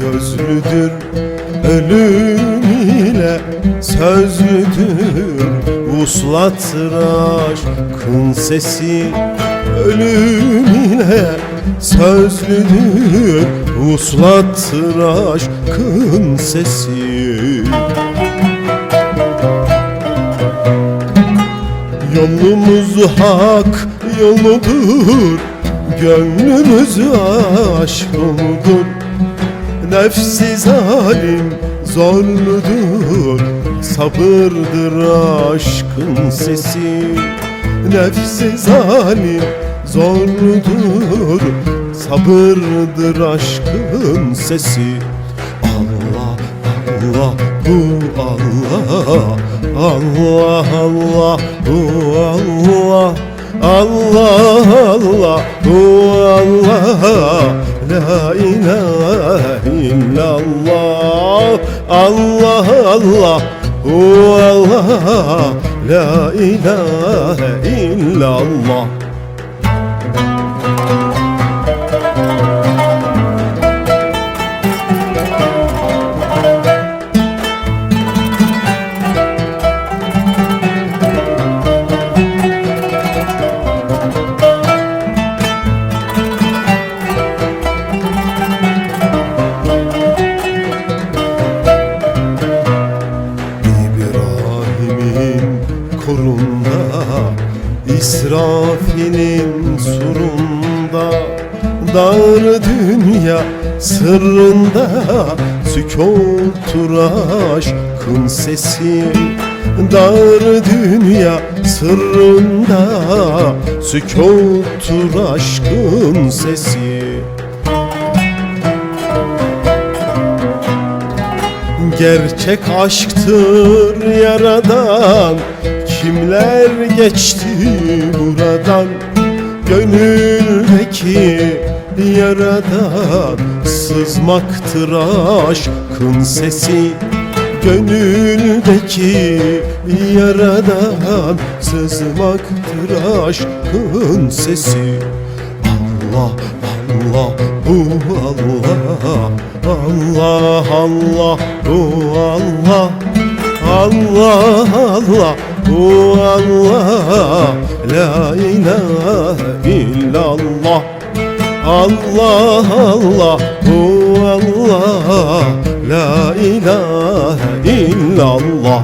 gözlüdür Ölüm ile sözlüdür. Uslattır aşkın sesi Ölüm ile sözlüdür. Uslattır aşkın sesi. Yolumuz hak yoludur Gönlümüz aşk yoludur Nefsi zalim zorludur Sabırdır aşkın sesi. Nefsi zalim zorludur Sabırdır aşkın sesi. Allah Allah bu Allah Allah Allah bu Allah Allah Allah bu Allah La ilahe illallah Allah Allah bu Allah La ilahe illallah İbrahim'in korunda İsrafil'in surunda Dar dünya sırrında Sükutur aşkın sesi Dar dünya sırrında Sükutur aşkın sesi. Gerçek aşktır yaradan Kimler geçti buradan? Gönüldeki yaradan Sızmaktır aşkın sesi. Gönüldeki yaradan Sızmaktır aşkın sesi. Allah Allah bu Allah Allah Allah bu Allah. Allah Allah bu Allah La ilahe illallah. Allah Allah. Bu Allah La ilahe illallah